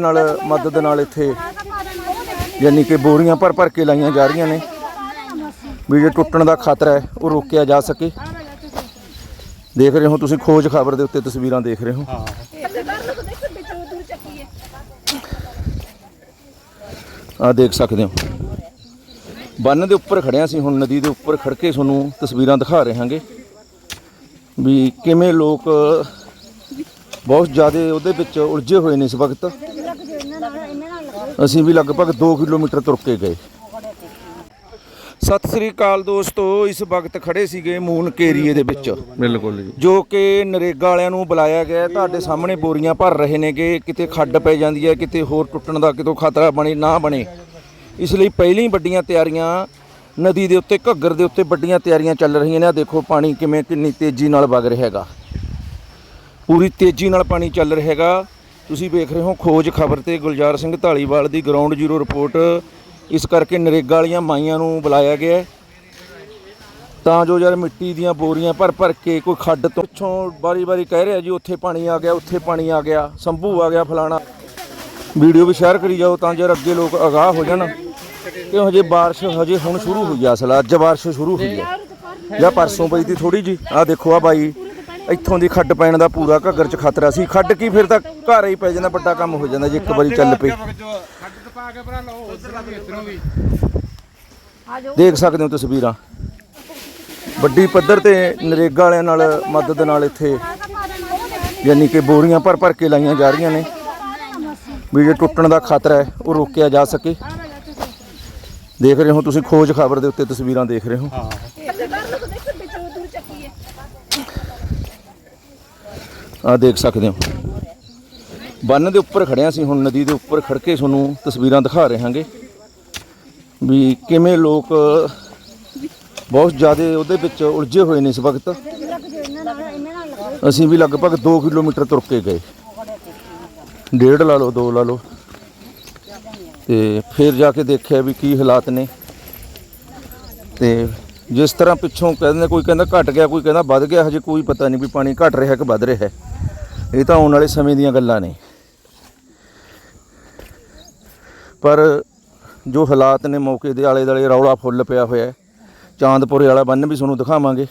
ਨਾਲ ਮਦਦ ਨਾਲ ਇੱਥੇ ਯਾਨੀ ਕਿ ਬੋਰੀਆਂ ਭਰ ਭਰ ਕੇ ਲਾਈਆਂ ਜਾ ਰਹੀਆਂ ਨੇ। ਵੀ ਜੇ ਟੁੱਟਣ ਦਾ ਖਤਰਾ ਹੈ, ਉਹ ਰੋਕਿਆ ਜਾ ਸਕੇ। ਦੇਖ ਰਹੇ ਹੋ ਤੁਸੀਂ ਖੋਜ ਖਬਰ ਦੇ ਉੱਤੇ ਤਸਵੀਰਾਂ ਦੇਖ ਰਹੇ ਹੋ। ਆ ਦੇਖ ਸਕਦੇ ਹੋ। ਬੰਨ ਦੇ ਉੱਪਰ ਖੜਿਆ ਸੀ, ਹੁਣ ਨਦੀ ਦੇ ਉੱਪਰ ਖੜ ਕੇ ਤੁਹਾਨੂੰ ਤਸਵੀਰਾਂ ਦਿਖਾ ਰਹੇ ਹਾਂਗੇ ਵੀ ਕਿਵੇਂ ਲੋਕ ਬਹੁਤ ਜ਼ਿਆਦਾ ਉਹਦੇ ਵਿੱਚ ਉਲਝੇ ਹੋਏ ਨੇ ਇਸ ਵਕਤ। ਅਸੀਂ ਵੀ ਲਗਭਗ 2 ਕਿਲੋਮੀਟਰ ਤੁਰ ਕੇ ਗਏ। ਸਤਿ ਸ੍ਰੀ ਅਕਾਲ ਦੋਸਤੋ ਇਸ ਵਕਤ ਖੜੇ ਸੀਗੇ ਮੂਨ ਏਰੀਏ ਦੇ ਵਿੱਚ। ਬਿਲਕੁਲ ਜੀ। ਜੋ ਕਿ ਨਰੇਗਾ ਵਾਲਿਆਂ ਨੂੰ ਬੁਲਾਇਆ ਗਿਆ ਹੈ। ਤੁਹਾਡੇ ਸਾਹਮਣੇ ਬੋਰੀਆਂ ਭਰ ਰਹੇ ਨੇਗੇ। ਕਿਤੇ ਖੱਡ ਪੈ ਜਾਂਦੀ ਹੈ ਕਿਤੇ ਹੋਰ ਟੁੱਟਣ ਦਾ ਕਿਤੋਂ ਖਤਰਾ ਬਣੇ ਨਾ ਬਣੇ। ਇਸ ਲਈ ਪਹਿਲਾਂ ਹੀ ਵੱਡੀਆਂ ਤਿਆਰੀਆਂ ਨਦੀ ਦੇ ਉੱਤੇ ਘੱਗਰ ਦੇ ਉੱਤੇ ਵੱਡੀਆਂ ਤਿਆਰੀਆਂ ਚੱਲ ਰਹੀਆਂ ਨੇ। ਆ ਦੇਖੋ ਪਾਣੀ ਕਿਵੇਂ ਕਿੰਨੀ ਤੇਜ਼ੀ ਨਾਲ ਵਗ ਰਿਹਾ ਹੈਗਾ। ਪੂਰੀ ਤੇਜ਼ੀ ਨਾਲ ਪਾਣੀ ਚੱਲ ਰਿਹਾ ਹੈਗਾ। ਤੁਸੀਂ ਵੇਖ ਰਹੇ ਹੋ ਖੋਜ ਖਬਰ ਤੇ ਗੁਲਜ਼ਾਰ ਸਿੰਘ ਢਾਲੀਵਾਲ ਦੀ ਗਰਾਊਂਡ ਜ਼ੀਰੋ ਰਿਪੋਰਟ ਇਸ ਕਰਕੇ ਨਰੇਗਾ ਵਾਲੀਆਂ ਮਾਈਆਂ ਨੂੰ ਬੁਲਾਇਆ ਗਿਆ ਹੈ। ਤਾਂ ਜੋ ਯਾਰ ਮਿੱਟੀ ਦੀਆਂ ਬੋਰੀਆਂ ਭਰ ਭਰ ਕੇ ਕੋਈ ਖੱਡ ਤੋਂ ਪਿੱਛੋਂ ਬਾਰੀ-ਬਾਰੀ ਕਹਿ ਰਿਹਾ ਜੀ, ਉੱਥੇ ਪਾਣੀ ਆ ਗਿਆ, ਉੱਥੇ ਪਾਣੀ ਆ ਗਿਆ, ਸੰਭੂ ਆ ਗਿਆ ਫਲਾਣਾ। ਵੀਡੀਓ ਵੀ ਸ਼ੇਅਰ ਕਰੀ ਜਾਓ ਤਾਂ ਜਰ ਅੱਗੇ ਲੋਕ ਅਗਾਹ ਹੋ ਜਾਣ ਕਿ ਹਜੇ ਬਾਰਿਸ਼ ਹਜੇ ਹੁਣ ਸ਼ੁਰੂ ਹੋਈ ਆ ਅਸਲ, ਅੱਜ ਬਾਰਿਸ਼ ਸ਼ੁਰੂ ਹੋਈ ਹੈ ਜਾਂ ਪਰਸੋਂ ਪਈ ਤੀ ਥੋੜੀ ਜੀ ਆ ਦੇਖੋ ਆ ਬਾਈ। ਇੱਥੋਂ ਦੀ ਖੱਡ ਪੈਣ ਦਾ ਪੂਰਾ ਘੱਗਰ ਚ ਖਤਰਾ ਸੀ। ਖੱਡ ਕੀ ਫਿਰ ਤਾਂ ਘਰ ਹੀ ਪੈ ਜਾਂਦਾ, ਵੱਡਾ ਕੰਮ ਹੋ ਜਾਂਦਾ ਜੇ ਇੱਕ ਵਾਰੀ ਚੱਲ ਪਈ। ਦੇਖ ਸਕਦੇ ਹੋ ਤਸਵੀਰਾਂ। ਵੱਡੀ ਪੱਧਰ ਤੇ ਨਰੇਗਾ ਵਾਲਿਆਂ ਨਾਲ ਮਦਦ ਨਾਲ ਇੱਥੇ ਯਾਨੀ ਕਿ ਬੋਰੀਆਂ ਭਰ ਭਰ ਕੇ ਲਾਈਆਂ ਜਾ ਰਹੀਆਂ ਨੇ। ਵੀ ਜੇ ਟੁੱਟਣ ਦਾ ਖਤਰਾ ਹੈ, ਉਹ ਰੋਕਿਆ ਜਾ ਸਕੇ। ਦੇਖ ਰਹੇ ਹੋ ਤੁਸੀਂ, ਖੋਜ ਖਬਰ ਦੇ ਉੱਤੇ ਤਸਵੀਰਾਂ ਦੇਖ ਰਹੇ ਹੋ। ਆ ਦੇਖ ਸਕਦੇ ਹੋ। ਬੰਨ ਦੇ ਉੱਪਰ ਖੜਿਆ ਸੀ ਹੁਣ, ਨਦੀ ਦੇ ਉੱਪਰ ਖੜ ਕੇ ਤੁਹਾਨੂੰ ਤਸਵੀਰਾਂ ਦਿਖਾ ਰਹੇ ਹਾਂਗੇ ਵੀ ਕਿਵੇਂ ਲੋਕ ਬਹੁਤ ਜ਼ਿਆਦਾ ਉਹਦੇ ਵਿੱਚ ਉਲਝੇ ਹੋਏ ਨੇ ਇਸ ਵਕਤ। ਅਸੀਂ ਵੀ ਲਗਭਗ 2 ਕਿਲੋਮੀਟਰ ਤੁਰ ਕੇ ਗਏ। ਡੇਢ ਲਾ ਲਓ 2 ਲਾ ਲਓ। ਤੇ ਫਿਰ ਜਾ ਕੇ ਦੇਖਿਆ ਵੀ ਕੀ ਹਾਲਾਤ ਨੇ। ਤੇ ਜਿਸ ਤਰ੍ਹਾਂ ਪਿੱਛੋਂ ਕਹਿੰਦੇ, ਕੋਈ ਕਹਿੰਦਾ ਘਟ ਗਿਆ, ਕੋਈ ਕਹਿੰਦਾ ਵੱਧ ਗਿਆ, ਹਜੇ ਕੋਈ ਪਤਾ ਨਹੀਂ ਵੀ ਪਾਣੀ ਘਟ ਰਿਹਾ ਕਿ ਵੱਧ ਰਿਹਾ। ਹੈ ਇਹ ਤਾਂ ਆਉਣ ਵਾਲੇ ਸਮੇਂ ਦੀਆਂ ਗੱਲਾਂ ਨੇ। ਪਰ ਜੋ ਹਾਲਾਤ ਨੇ ਮੌਕੇ ਦੇ ਆਲੇ ਦੁਆਲੇ ਰੌਲਾ ਫੁੱਲ ਪਿਆ ਹੋਇਆ ਹੈ। ਚਾਂਦਪੁਰੇ ਵਾਲਾ ਬੰਨ ਵੀ ਤੁਹਾਨੂੰ ਦਿਖਾਵਾਂਗੇ।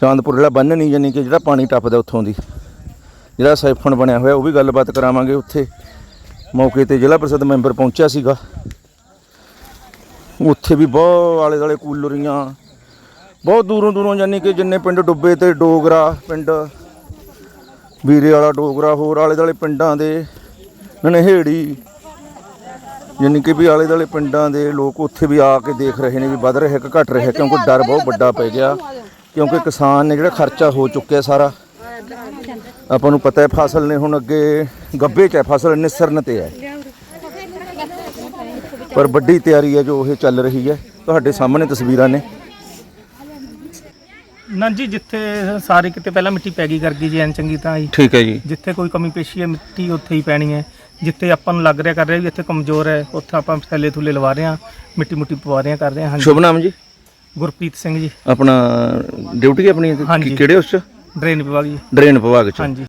ਚਾਂਦਪੁਰ ਵਾਲਾ ਬੰਨ ਨਹੀਂ ਜਾਨੀ ਕਿ ਜਿਹੜਾ ਪਾਣੀ ਟੱਪਦਾ ਉੱਥੋਂ ਦੀ। ਜਿਹੜਾ ਸਾਈਫਨ ਬਣਿਆ ਹੋਇਆ, ਉਹ ਵੀ ਗੱਲਬਾਤ ਕਰਾਵਾਂਗੇ ਉੱਥੇ। ਮੌਕੇ ਤੇ ਜ਼ਿਲ੍ਹਾ ਪ੍ਰੀਸ਼ਦ ਮੈਂਬਰ ਪਹੁੰਚਿਆ ਸੀਗਾ। ਉੱਥੇ ਵੀ ਬਹੁਤ ਆਲੇ ਦੁਆਲੇ ਕੂਲਰੀਆਂ। ਬਹੁਤ ਦੂਰੋਂ ਦੂਰੋਂ ਜਾਨੀ ਕਿ ਜਿੰਨੇ ਪਿੰਡ ਡੁੱਬੇ ਤੇ ਡੋਗਰਾ ਪਿੰਡ ਵੀਰੇ ਵਾਲਾ ਡੋਗਰਾ ਹੋਰ ਆਲੇ ਦੁਆਲੇ ਪਿੰਡਾਂ ਦੇ ਨਨਹੇੜੀ, ਯਾਨੀ ਕਿ ਵੀ ਆਲੇ ਦੁਆਲੇ ਪਿੰਡਾਂ ਦੇ ਲੋਕ ਉੱਥੇ ਵੀ ਆ ਕੇ ਦੇਖ ਰਹੇ ਨੇ ਵੀ ਵੱਧ ਰਿਹਾ ਕਿ ਘਟ ਰਿਹਾ, ਕਿਉਂਕਿ ਡਰ ਬਹੁਤ ਵੱਡਾ ਪੈ ਗਿਆ, ਕਿਉਂਕਿ ਕਿਸਾਨ ਨੇ ਜਿਹੜਾ ਖਰਚਾ ਹੋ ਚੁੱਕਿਆ ਸਾਰਾ, ਆਪਾਂ ਨੂੰ ਪਤਾ ਹੈ ਫਸਲ ਨੇ ਹੁਣ ਅੱਗੇ ਗੱਬੇ 'ਚ ਹੈ, ਫਸਲ ਨਿਸਰਨ ਤੇ ਹੈ। ਪਰ ਵੱਡੀ ਤਿਆਰੀ ਹੈ ਜੋ ਇਹ ਚੱਲ ਰਹੀ ਹੈ, ਤੁਹਾਡੇ ਸਾਹਮਣੇ ਤਸਵੀਰਾਂ ਨੇ। ਨਾ ਜੀ ਜਿੱਥੇ ਸਾਰੇ ਕਿਤੇ ਪਹਿਲਾਂ ਮਿੱਟੀ ਪੈ ਗਈ ਕਰ ਗਈ ਜੀ ਐਨ ਚੰਗੀ ਤਾਂ ਹੀ ਠੀਕ ਹੈ ਜੀ। ਜਿੱਥੇ ਕੋਈ ਕਮੀ ਪੇਸ਼ੀ ਹੈ ਮਿੱਟੀ ਉੱਥੇ ਹੀ ਪੈਣੀ ਹੈ। ਜਿੱਥੇ ਆਪਾਂ ਨੂੰ ਲੱਗ ਰਿਹਾ ਕਰ ਰਿਹਾ ਵੀ ਇੱਥੇ ਕਮਜ਼ੋਰ ਹੈ ਉੱਥੇ ਆਪਾਂ ਥੱਲੇ ਥੁੱਲੇ ਲਵਾ ਰਹੇ ਹਾਂ ਮਿੱਟੀ ਮੁੱਟੀ ਪਵਾ ਰਹੇ ਹਾਂ ਕਰ ਰਹੇ ਹਾਂ ਹਾਂਜੀ। ਸ਼ੁਭ ਨਾਮ ਜੀ? ਗੁਰਪ੍ਰੀਤ ਸਿੰਘ ਜੀ। ਆਪਣਾ ਡਿਊਟੀ ਆਪਣੀ? ਹਾਂਜੀ। ਕਿਹੜੇ ਉਸ ਚ? ਡਰੇਨ ਵਿਭਾਗ ਜੀ। ਡਰੇਨ ਵਿਭਾਗ ਚ। ਹਾਂਜੀ।